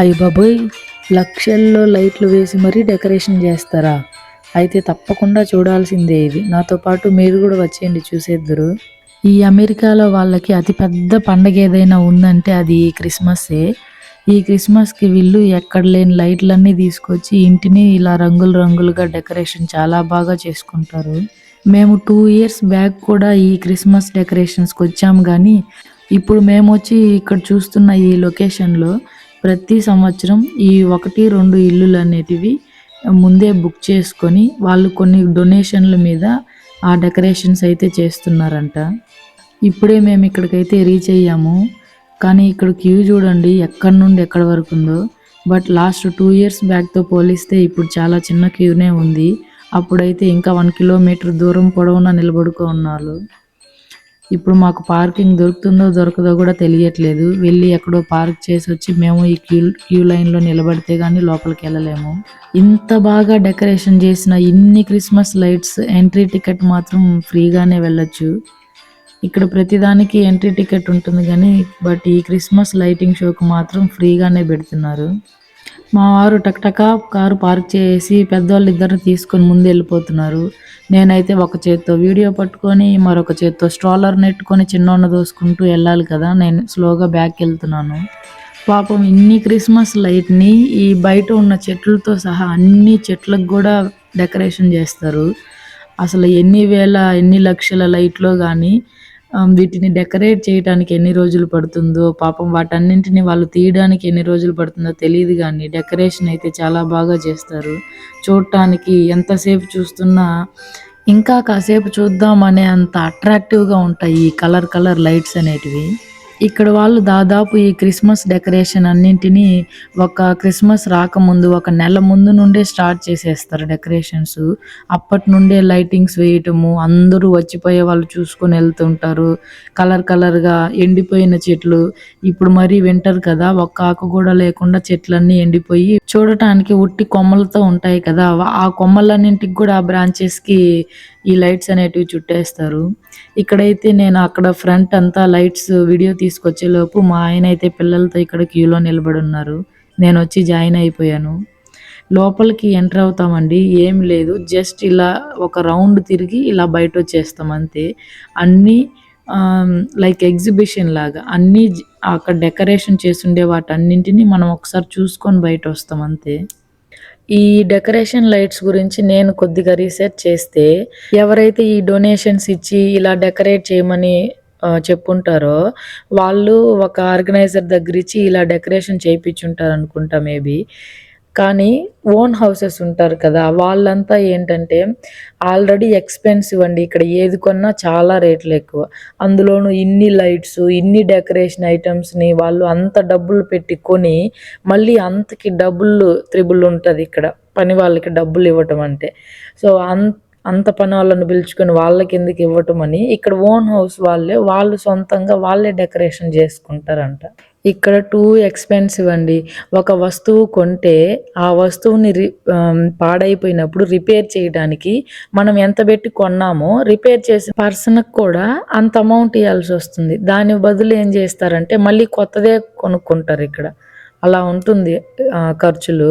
అయ్య బాబోయ్ లక్షల్లో లైట్లు వేసి మరీ డెకరేషన్ చేస్తారా? అయితే తప్పకుండా చూడాల్సిందే ఇది. నాతో పాటు మీరు కూడా వచ్చేయండి చూసేద్దరు. ఈ అమెరికాలో వాళ్ళకి అతిపెద్ద పండగ ఏదైనా ఉందంటే అది ఈ క్రిస్మస్సే ఈ క్రిస్మస్కి వీళ్ళు ఎక్కడ లేని లైట్లన్నీ తీసుకొచ్చి ఇంటిని ఇలా రంగులు రంగులుగా డెకరేషన్ చాలా బాగా చేసుకుంటారు. మేము టూ ఇయర్స్ బ్యాక్ కూడా ఈ క్రిస్మస్ డెకరేషన్స్కి వచ్చాము కానీ ఇప్పుడు మేము వచ్చి ఇక్కడ చూస్తున్న ఈ లొకేషన్లో ప్రతి సంవత్సరం ఈ ఒకటి రెండు ఇల్లులు అనేటివి ముందే బుక్ చేసుకొని వాళ్ళు కొన్ని డొనేషన్ల మీద ఆ డెకరేషన్స్ అయితే చేస్తున్నారంట. ఇప్పుడే మేము ఇక్కడికైతే రీచ్ అయ్యాము. కానీ ఇక్కడ క్యూ చూడండి ఎక్కడి నుండి ఎక్కడ వరకు ఉందో. బట్ లాస్ట్ టూ ఇయర్స్ బ్యాక్తో పోలిస్తే ఇప్పుడు చాలా చిన్న క్యూనే ఉంది. అప్పుడైతే ఇంకా వన్ కిలోమీటర్ దూరం పొడవునా నిలబడుకో ఉన్నారు. ఇప్పుడు మాకు పార్కింగ్ దొరుకుతుందో దొరకదో కూడా తెలియట్లేదు. వెళ్ళి ఎక్కడో పార్క్ చేసి వచ్చి మేము ఈ క్యూ క్యూ లైన్లో నిలబడితే కానీ లోపలికి వెళ్ళలేము. ఇంత బాగా డెకరేషన్ చేసిన ఇన్ని క్రిస్మస్ లైట్స్ ఎంట్రీ టికెట్ మాత్రం ఫ్రీగానే వెళ్ళొచ్చు. ఇక్కడ ప్రతిదానికి ఎంట్రీ టికెట్ ఉంటుంది కానీ బట్ ఈ క్రిస్మస్ లైటింగ్ షోకి మాత్రం ఫ్రీగానే పెడుతున్నారు. మా వారు టక్టకా కారు పార్క్ చేసి పెద్దవాళ్ళు ఇద్దరిని తీసుకొని ముందు వెళ్ళిపోతున్నారు నేనైతే ఒక చేత్తో వీడియో పట్టుకొని మరొక చేత్తో స్ట్రాలర్ నెట్టుకొని చిన్నోన్న దోసుకుంటూ వెళ్ళాలి కదా నేను స్లోగా బ్యాక్ వెళ్తున్నాను. పాపం ఇన్ని క్రిస్మస్ లైట్ని ఈ బయట ఉన్న చెట్లతో సహా అన్ని చెట్లకు కూడా డెకరేషన్ చేస్తారు. అసలు ఎన్ని వేల ఎన్ని లక్షల లైట్లో కానీ వీటిని డెకరేట్ చేయడానికి ఎన్ని రోజులు పడుతుందో పాపం వాటన్నింటిని వాళ్ళు తీయడానికి ఎన్ని రోజులు పడుతుందో తెలియదు కానీ డెకరేషన్ అయితే చాలా బాగా చేస్తారు. చూడటానికి ఎంతసేపు చూస్తున్నా ఇంకా కాసేపు చూద్దామనే అంత అట్రాక్టివ్గా ఉంటాయి ఈ కలర్ కలర్ లైట్స్ అనేటివి. ఇక్కడ వాళ్ళు దాదాపు ఈ క్రిస్మస్ డెకరేషన్ అన్నింటినీ ఒక క్రిస్మస్ రాకముందు ఒక నెల ముందు నుండే స్టార్ట్ చేసేస్తారు డెకరేషన్స్. అప్పటి నుండే లైటింగ్స్ వేయటము అందరూ వచ్చిపోయే వాళ్ళు చూసుకొని వెళ్తుంటారు. కలర్ కలర్గా ఎండిపోయిన చెట్లు. ఇప్పుడు మరీ వింటర్ కదా ఒక్క ఆకు కూడా లేకుండా చెట్లన్నీ ఎండిపోయి చూడటానికి ఉట్టి కొమ్మలతో ఉంటాయి కదా ఆ కొమ్మలన్నింటికి కూడా ఆ బ్రాంచెస్కి ఈ లైట్స్ అనేటివి చుట్టేస్తారు. ఇక్కడైతే నేను అక్కడ ఫ్రంట్ అంతా లైట్స్ వీడియో తీసుకొచ్చేలోపు మా ఆయన అయితే పిల్లలతో ఇక్కడ క్యూలో నిలబడి ఉన్నారు నేను వచ్చి జాయిన్ అయిపోయాను. లోపలికి ఎంటర్ అవుతామండి. ఏం లేదు. జస్ట్ ఇలా ఒక రౌండ్ తిరిగి ఇలా బయట వచ్చేస్తాం అంతే. అన్నీ లైక్ ఎగ్జిబిషన్ లాగా. అన్నీ అక్కడ డెకరేషన్ చేసుండే వాటన్నింటినీ మనం ఒకసారి చూసుకొని బయట వస్తాం అంతే. ఈ డెకరేషన్ లైట్స్ గురించి నేను కొద్దిగా రీసెర్చ్ చేస్తే ఎవరైతే ఈ డొనేషన్స్ ఇచ్చి ఇలా డెకరేట్ చేయమని చెప్పుంటారో వాళ్ళు ఒక ఆర్గనైజర్ దగ్గర ఇచ్చి ఇలా డెకరేషన్ చేయించుంటారు అనుకుంటా మేబీ. కానీ ఓన్ హౌసెస్ ఉంటారు కదా వాళ్ళంతా ఏంటంటే ఆల్రెడీ ఎక్స్పెన్సివ్ అండి. ఇక్కడ ఏది కొన్నా చాలా రేట్లు ఎక్కువ. అందులోనూ ఇన్ని లైట్స్ ఇన్ని డెకరేషన్ ఐటమ్స్ని వాళ్ళు అంత డబ్బులు పెట్టి కొని మళ్ళీ అంతకి డబ్బులు త్రిబుల్ ఉంటుంది ఇక్కడ. పని వాళ్ళకి డబ్బులు ఇవ్వటం అంటే. సో అంత అంత పని వాళ్ళని పిలుచుకొని వాళ్ళ కిందకి ఇవ్వటం అని ఇక్కడ ఓన్ హౌస్ వాళ్ళే వాళ్ళు సొంతంగా వాళ్ళే డెకరేషన్ చేసుకుంటారంట. ఇక్కడ టూ ఎక్స్పెన్సివ్ అండి. ఒక వస్తువు కొంటే ఆ వస్తువుని రి పాడైపోయినప్పుడు రిపేర్ చేయడానికి మనం ఎంత పెట్టి కొన్నామో రిపేర్ చేసిన పర్సన్కి కూడా అంత అమౌంట్ ఇవ్వాల్సి వస్తుంది. దాని బదులు ఏం చేస్తారంటే మళ్ళీ కొత్తదే కొనుక్కుంటారు ఇక్కడ. అలా ఉంటుంది ఖర్చులు.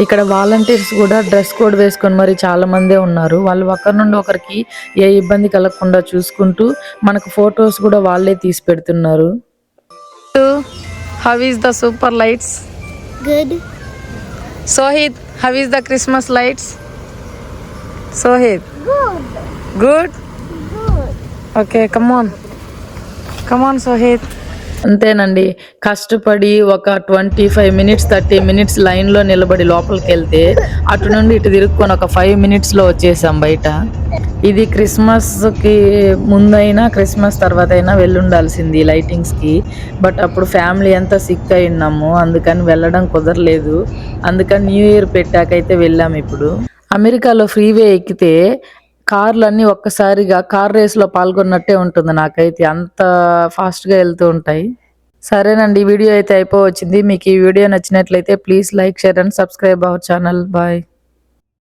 ఇక్కడ వాలంటీర్స్ కూడా డ్రెస్ కోడ్ వేసుకొని మరి చాలా మందే ఉన్నారు వాళ్ళు ఒకరి నుండి ఒకరికి ఏ ఇబ్బంది కలగకుండా చూసుకుంటూ మనకు ఫొటోస్ కూడా వాళ్ళే తీసి పెడుతున్నారు How is the super lights? Good. Sohit, how is the Christmas lights? Sohit. Good. Good? Okay, come on. అంతేనండి. కష్టపడి ఒక twenty five minutes thirty minutes లైన్లో నిలబడి లోపలికి వెళ్తే అటు నుండి ఇటు తిరుక్కొని ఒక ఫైవ్ మినిట్స్లో వచ్చేసాం బయట. ఇది క్రిస్మస్కి ముందైనా క్రిస్మస్ తర్వాత అయినా వెళ్ళుండాల్సింది లైటింగ్స్కి. బట్ అప్పుడు ఫ్యామిలీ అంతా సిక్ అయి ఉన్నాము. అందుకని వెళ్ళడం కుదరలేదు. అందుకని న్యూ ఇయర్ పెట్టాకైతే వెళ్ళాము ఇప్పుడు. అమెరికాలో ఫ్రీవే ఎక్కితే కార్లన్నీ ఒక్కసారిగా కార్ రేస్లో పాల్గొన్నట్టే ఉంటుంది నాకైతే. అంత ఫాస్ట్గా వెళ్తూ ఉంటాయి. సరేనండి ఈ వీడియో అయితే అయిపోవచ్చింది. మీకు ఈ వీడియో నచ్చినట్లయితే please like share and subscribe our channel. Bye.